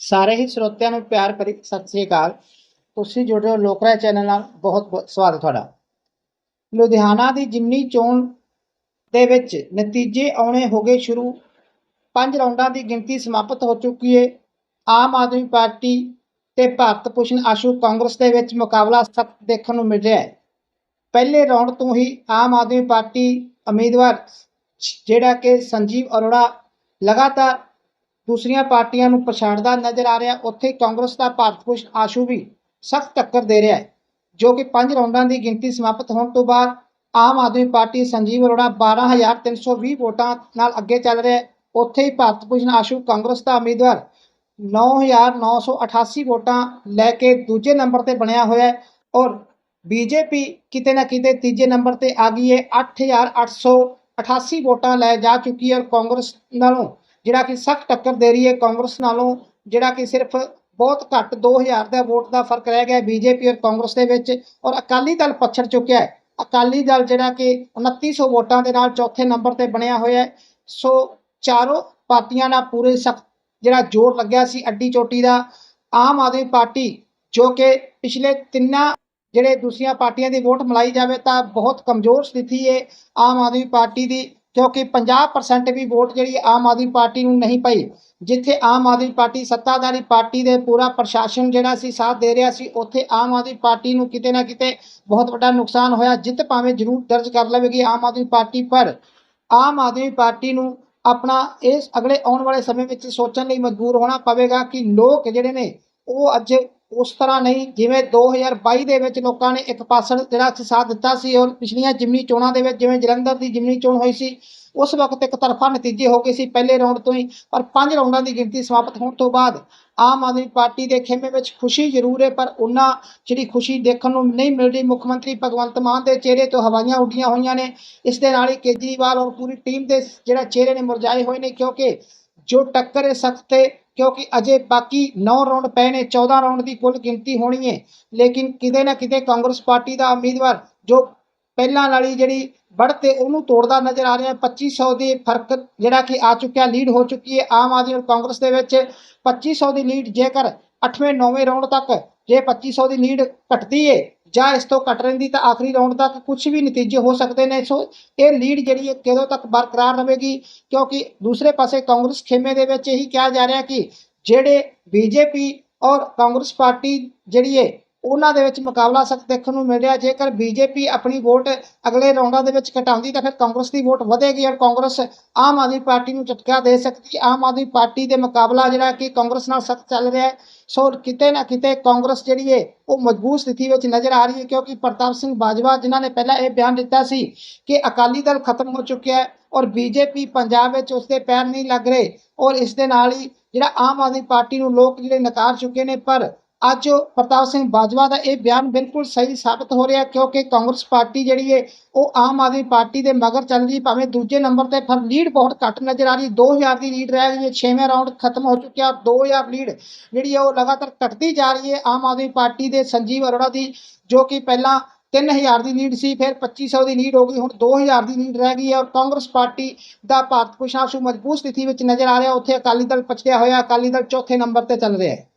ਸਾਰੇ ਹੀ ਸਰੋਤਿਆਂ ਨੂੰ ਪਿਆਰ ਭਰੀ ਸਤਿ ਸ੍ਰੀ ਅਕਾਲ। ਤੁਸੀਂ ਜੁੜ ਰਹੇ ਹੋ ਲੋਕਰਾ ਚੈਨਲ ਨਾਲ। ਬਹੁਤ ਬਹੁਤ ਸਵਾਗਤ ਤੁਹਾਡਾ। ਲੁਧਿਆਣਾ ਦੀ ਜਿਮਨੀ ਚੋਣ ਦੇ ਵਿੱਚ ਨਤੀਜੇ ਆਉਣੇ ਹੋ ਗਏ ਸ਼ੁਰੂ। ਪੰਜ ਰਾਉਂਡਾਂ ਦੀ ਗਿਣਤੀ ਸਮਾਪਤ ਹੋ ਚੁੱਕੀ ਹੈ ਆਮ ਆਦਮੀ ਪਾਰਟੀ ਤੇ ਭਾਰਤ ਭੂਸ਼ਣ ਆਸ਼ੂ ਕਾਂਗਰਸ ਦੇ ਵਿੱਚ ਮੁਕਾਬਲਾ ਸਖਤ ਦੇਖਣ ਨੂੰ ਮਿਲ ਰਿਹਾ ਹੈ ਪਹਿਲੇ ਰਾਉਂਡ ਤੋਂ ਹੀ ਆਮ ਆਦਮੀ ਪਾਰਟੀ ਉਮੀਦਵਾਰ ਜਿਹੜਾ ਕਿ ਸੰਜੀਵ ਅਰੋੜਾ ਲਗਾਤਾਰ ਦੂਸਰੀਆਂ ਪਾਰਟੀਆਂ ਨੂੰ ਪਛਾੜਦਾ ਨਜ਼ਰ ਆ ਰਿਹਾ, ਉੱਥੇ ਕਾਂਗਰਸ ਦਾ ਭਾਰਤ ਭੂਸ਼ਣ ਆਸ਼ੂ ਵੀ ਸਖਤ ਟੱਕਰ ਦੇ ਰਿਹਾ ਹੈ, ਜੋ ਕਿ ਪੰਜ ਰਾਉਂਡਾਂ ਦੀ ਗਿਣਤੀ ਸਮਾਪਤ ਹੋਣ ਤੋਂ ਬਾਅਦ ਆਮ ਆਦਮੀ ਪਾਰਟੀ ਸੰਜੀਵ ਅਰੋੜਾ 12320 ਵੋਟਾਂ ਨਾਲ ਅੱਗੇ ਚੱਲ ਰਿਹਾ ਹੈ। ਉੱਥੇ ਹੀ ਭਾਰਤ ਭੂਸ਼ਣ ਆਸ਼ੂ, ਕਾਂਗਰਸ ਦਾ ਉਮੀਦਵਾਰ 9988 ਵੋਟਾਂ ਲੈ ਕੇ ਦੂਜੇ ਨੰਬਰ ਤੇ ਬਣਿਆ ਹੋਇਆ ਹੈ ਔਰ ਬੀਜੇਪੀ ਕਿਤੇ ਨਾ ਕਿਤੇ ਤੀਜੇ ਨੰਬਰ ਤੇ ਆ ਗਈ ਹੈ। 8888 ਵੋਟਾਂ ਲੈ ਜਾ ਚੁੱਕੀ ਹੈ ਔਰ ਕਾਂਗਰਸ ਨਾਲੋਂ ਜਿਹੜਾ ਕਿ ਸਖਤ ਟੱਕਰ ਦੇ ਰਹੀ ਹੈ ਕਾਂਗਰਸ ਨਾਲੋਂ, ਜਿਹੜਾ ਕਿ ਸਿਰਫ ਬਹੁਤ ਘੱਟ 2000 ਦਾ ਵੋਟ ਦਾ ਫ਼ਰਕ ਰਹਿ ਗਿਆ ਬੀਜੇਪੀ ਔਰ ਕਾਂਗਰਸ ਦੇ ਵਿੱਚ ਔਰ ਅਕਾਲੀ ਦਲ ਪਛੜ ਚੁੱਕਿਆ ਹੈ। ਅਕਾਲੀ ਦਲ ਜਿਹੜਾ ਕਿ 2900 ਵੋਟਾਂ ਦੇ ਨਾਲ ਚੌਥੇ ਨੰਬਰ ਤੇ ਬਣਿਆ ਹੋਇਆ ਹੈ। ਸੋ ਚਾਰੋਂ ਪਾਰਟੀਆਂ ਨਾਲ ਪੂਰੇ ਸਖਤ ਜਿਹੜਾ ਜ਼ੋਰ ਲੱਗਿਆ ਸੀ ਅੱਡੀ ਚੋਟੀ ਦਾ, ਆਮ ਆਦਮੀ ਪਾਰਟੀ ਜੋ ਕਿ ਪਿਛਲੇ ਤਿੰਨਾਂ ਜਿਹੜੇ ਦੂਸਰੀਆਂ ਪਾਰਟੀਆਂ ਦੀ ਵੋਟ ਮਿਲਾਈ ਜਾਵੇ ਤਾਂ ਬਹੁਤ ਕਮਜ਼ੋਰ ਸਥਿਤੀ ਹੈ। ਆਮ ਆਦਮੀ ਪਾਰਟੀ ਦੀ ਕਿਉਂਕਿ 50% ਵੀ ਵੋਟ ਜਿਹੜੀ ਆਮ ਆਦਮੀ ਪਾਰਟੀ ਨੂੰ ਨਹੀਂ ਪਈ। ਜਿੱਥੇ ਆਮ ਆਦਮੀ ਪਾਰਟੀ ਸੱਤਾਧਾਰੀ ਪਾਰਟੀ ਦੇ ਪੂਰਾ ਪ੍ਰਸ਼ਾਸਨ ਜਿਹੜਾ ਸੀ, ਸਾਥ ਦੇ ਰਿਹਾ ਸੀ, ਉੱਥੇ ਆਮ ਆਦਮੀ ਪਾਰਟੀ ਨੂੰ ਕਿਤੇ ਨਾ ਕਿਤੇ ਬਹੁਤ ਵੱਡਾ ਨੁਕਸਾਨ ਹੋਇਆ। ਜਿੱਤ ਭਾਵੇਂ ਜ਼ਰੂਰ ਦਰਜ ਕਰ ਲਵੇਗੀ ਆਮ ਆਦਮੀ ਪਾਰਟੀ, ਪਰ ਆਮ ਆਦਮੀ ਪਾਰਟੀ ਨੂੰ ਆਪਣਾ ਇਸ ਅਗਲੇ ਆਉਣ ਵਾਲੇ ਸਮੇਂ ਵਿੱਚ ਸੋਚਣ ਲਈ ਮਜਬੂਰ ਹੋਣਾ ਪਵੇਗਾ ਕਿ ਲੋਕ ਜਿਹੜੇ ਨੇ, ਉਹ ਅੱਜ ਉਸ ਤਰ੍ਹਾਂ ਨਹੀਂ, ਜਿਵੇਂ 2022 ਦੇ ਵਿੱਚ ਲੋਕਾਂ ਨੇ ਇੱਕ ਪਾਸੜ ਜਿਹੜਾ ਸਾਥ ਦਿੱਤਾ ਸੀ ਔਰ ਪਿਛਲੀਆਂ ਜਿਮਨੀ ਚੋਣਾਂ ਦੇ ਵਿੱਚ, ਜਿਵੇਂ ਜਲੰਧਰ ਦੀ ਜਿਮਨੀ ਚੋਣ ਹੋਈ ਸੀ, ਉਸ ਵਕਤ ਇੱਕ ਤਰਫਾ ਨਤੀਜੇ ਹੋ ਗਏ ਸੀ ਪਹਿਲੇ ਰਾਉਂਡ ਤੋਂ ਹੀ, ਪਰ ਪੰਜ ਰਾਉਂਡਾਂ ਦੀ ਗਿਣਤੀ ਸਮਾਪਤ ਹੋਣ ਤੋਂ ਬਾਅਦ ਆਮ ਆਦਮੀ ਪਾਰਟੀ ਦੇ ਖੇਮੇ ਵਿੱਚ ਖੁਸ਼ੀ ਜ਼ਰੂਰ ਹੈ, ਪਰ ਉਹਨਾਂ ਜਿਹੜੀ ਖੁਸ਼ੀ ਦੇਖਣ ਨੂੰ ਨਹੀਂ ਮਿਲ ਰਹੀ ਮੁੱਖ ਮੰਤਰੀ ਭਗਵੰਤ ਮਾਨ ਦੇ ਚਿਹਰੇ ਤੋਂ ਹਵਾਈਆਂ ਉੱਡੀਆਂ ਹੋਈਆਂ ਨੇ, ਇਸ ਦੇ ਨਾਲ ਹੀ ਕੇਜਰੀਵਾਲ ਔਰ ਪੂਰੀ ਟੀਮ ਦੇ ਜਿਹੜਾ ਚਿਹਰੇ ਨੇ ਮੁਰਝਾਏ ਹੋਏ ਨੇ, ਕਿਉਂਕਿ ਜੋ ਟੱਕਰ ਹੈ ਸਖਤ ਹੈ ਕਿਉਂਕਿ ਅਜੇ ਬਾਕੀ 9 ਰਾਉਂਡ ਪਏ ਨੇ 14 ਰਾਉਂਡ ਦੀ ਕੁੱਲ ਗਿਣਤੀ ਹੋਣੀ ਹੈ ਲੇਕਿਨ ਕਿਤੇ ਨਾ ਕਿਤੇ ਕਾਂਗਰਸ ਪਾਰਟੀ ਦਾ ਉਮੀਦਵਾਰ ਜੋ ਪਹਿਲਾਂ ਵਾਲੀ ਜਿਹੜੀ ਤੇ ਉਹਨੂੰ ਤੋੜਦਾ ਨਜ਼ਰ ਆ ਰਿਹਾ 2500 ਦੇ ਫ਼ਰਕ ਜਿਹੜਾ ਕਿ ਆ ਚੁੱਕਿਆ ਲੀਡ ਹੋ ਚੁੱਕੀ ਹੈ ਆਮ ਆਦਮੀ ਔਰ ਕਾਂਗਰਸ ਦੇ ਵਿੱਚ। 2500 ਦੀ ਲੀਡ ਜੇਕਰ 8ਵੇਂ 9ਵੇਂ ਰਾਉਂਡ ਤੱਕ ਜੇ 2500 ਦੀ ਲੀਡ ਘਟਦੀ ਹੈ ਜਾਂ ਇਸ ਤੋਂ ਘਟ ਰਹਿੰਦੀ ਤਾਂ ਆਖਰੀ ਰਾਉਂਡ ਤੱਕ ਕੁਝ ਵੀ ਨਤੀਜੇ ਹੋ ਸਕਦੇ ਨੇ। ਸੋ ਇਹ ਲੀਡ ਜਿਹੜੀ ਹੈ ਕਦੋਂ ਤੱਕ ਬਰਕਰਾਰ ਰਹੇਗੀ? ਕਿਉਂਕਿ ਦੂਸਰੇ ਪਾਸੇ ਕਾਂਗਰਸ ਖੇਮੇ ਦੇ ਵਿੱਚ ਇਹੀ ਕਿਹਾ ਜਾ ਰਿਹਾ ਕਿ ਜਿਹੜੇ ਬੀਜੇਪੀ ਔਰ ਕਾਂਗਰਸ ਪਾਰਟੀ ਜਿਹੜੀ ਹੈ ਉਹਨਾਂ ਦੇ ਵਿੱਚ ਮੁਕਾਬਲਾ ਸਖਤ ਦੇਖਣ ਨੂੰ ਮਿਲ ਰਿਹਾ ਜੇਕਰ ਬੀਜੇਪੀ ਆਪਣੀ ਵੋਟ ਅਗਲੇ ਰਾਉਂਡਾਂ ਦੇ ਵਿੱਚ ਘਟਾਉਂਦੀ, ਤਾਂ ਫਿਰ ਕਾਂਗਰਸ ਦੀ ਵੋਟ ਵਧੇਗੀ ਔਰ ਕਾਂਗਰਸ ਆਮ ਆਦਮੀ ਪਾਰਟੀ ਨੂੰ ਝਟਕਾ ਦੇ ਸਕਦੀ ਆਮ ਆਦਮੀ ਪਾਰਟੀ ਦੇ ਮੁਕਾਬਲਾ ਜਿਹੜਾ ਕਿ ਕਾਂਗਰਸ ਨਾਲ ਸਖਤ ਚੱਲ ਰਿਹਾ ਹੈ। ਸੋ ਕਿਤੇ ਨਾ ਕਿਤੇ ਕਾਂਗਰਸ ਜਿਹੜੀ ਹੈ, ਉਹ ਮਜ਼ਬੂਤ ਸਥਿਤੀ ਵਿੱਚ ਨਜ਼ਰ ਆ ਰਹੀ ਹੈ ਕਿਉਂਕਿ ਪ੍ਰਤਾਪ ਸਿੰਘ ਬਾਜਵਾ ਜਿਨ੍ਹਾਂ ਨੇ ਪਹਿਲਾਂ ਇਹ ਬਿਆਨ ਦਿੱਤਾ ਸੀ ਕਿ ਅਕਾਲੀ ਦਲ ਖਤਮ ਹੋ ਚੁੱਕਿਆ ਹੈ ਔਰ ਬੀਜੇਪੀ ਪੰਜਾਬ ਵਿੱਚ ਉਸਦੇ ਪੈਰ ਨਹੀਂ ਲੱਗ ਰਹੇ ਔਰ ਇਸ ਦੇ ਨਾਲ ਹੀ ਜਿਹੜਾ ਆਮ ਆਦਮੀ ਪਾਰਟੀ ਨੂੰ ਲੋਕ ਜਿਹੜੇ ਨਕਾਰ ਚੁੱਕੇ ਨੇ, ਪਰ ਅੱਜ ਪ੍ਰਤਾਪ ਸਿੰਘ ਬਾਜਵਾ ਦਾ ਇਹ ਬਿਆਨ ਬਿਲਕੁਲ ਸਹੀ ਸਾਬਤ ਹੋ ਰਿਹਾ ਕਿਉਂਕਿ ਕਾਂਗਰਸ ਪਾਰਟੀ ਜਿਹੜੀ ਹੈ, ਉਹ ਆਮ ਆਦਮੀ ਪਾਰਟੀ ਦੇ ਮਗਰ ਚੱਲ ਰਹੀ ਭਾਵੇਂ ਦੂਜੇ ਨੰਬਰ ਤੇ ਪਰ ਲੀਡ ਬਹੁਤ ਘੱਟ ਨਜ਼ਰ ਆ ਰਹੀ 2000 ਦੀ ਲੀਡ ਰਹਿ ਗਈ ਹੈ 6ਵੇਂ ਰਾਉਂਡ ਖਤਮ ਹੋ ਚੁੱਕਿਆ 2000 ਲੀਡ ਜਿਹੜੀ ਹੈ, ਉਹ ਲਗਾਤਾਰ ਘਟਦੀ ਜਾ ਰਹੀ ਹੈ ਆਮ ਆਦਮੀ ਪਾਰਟੀ ਦੇ ਸੰਜੀਵ ਅਰੋੜਾ ਦੀ, ਜੋ ਕਿ ਪਹਿਲਾਂ 3000 ਦੀ ਲੀਡ ਸੀ, ਫਿਰ 2500 ਦੀ ਲੀਡ ਹੋ ਗਈ, ਹੁਣ 2000 ਦੀ ਲੀਡ ਰਹਿ ਗਈ ਹੈ ਔਰ ਕਾਂਗਰਸ ਪਾਰਟੀ ਦਾ ਭਾਰਤ ਕੁਸ਼ਾਸ਼ੂ ਮਜ਼ਬੂਤ ਸਥਿਤੀ ਵਿੱਚ ਨਜ਼ਰ ਆ ਰਿਹਾ, ਉੱਥੇ ਅਕਾਲੀ ਦਲ ਪਛੜਿਆ ਹੋਇਆ, ਅਕਾਲੀ ਦਲ ਚੌਥੇ ਨੰਬਰ ਤੇ ਚੱਲ ਰਿਹਾ ਹੈ।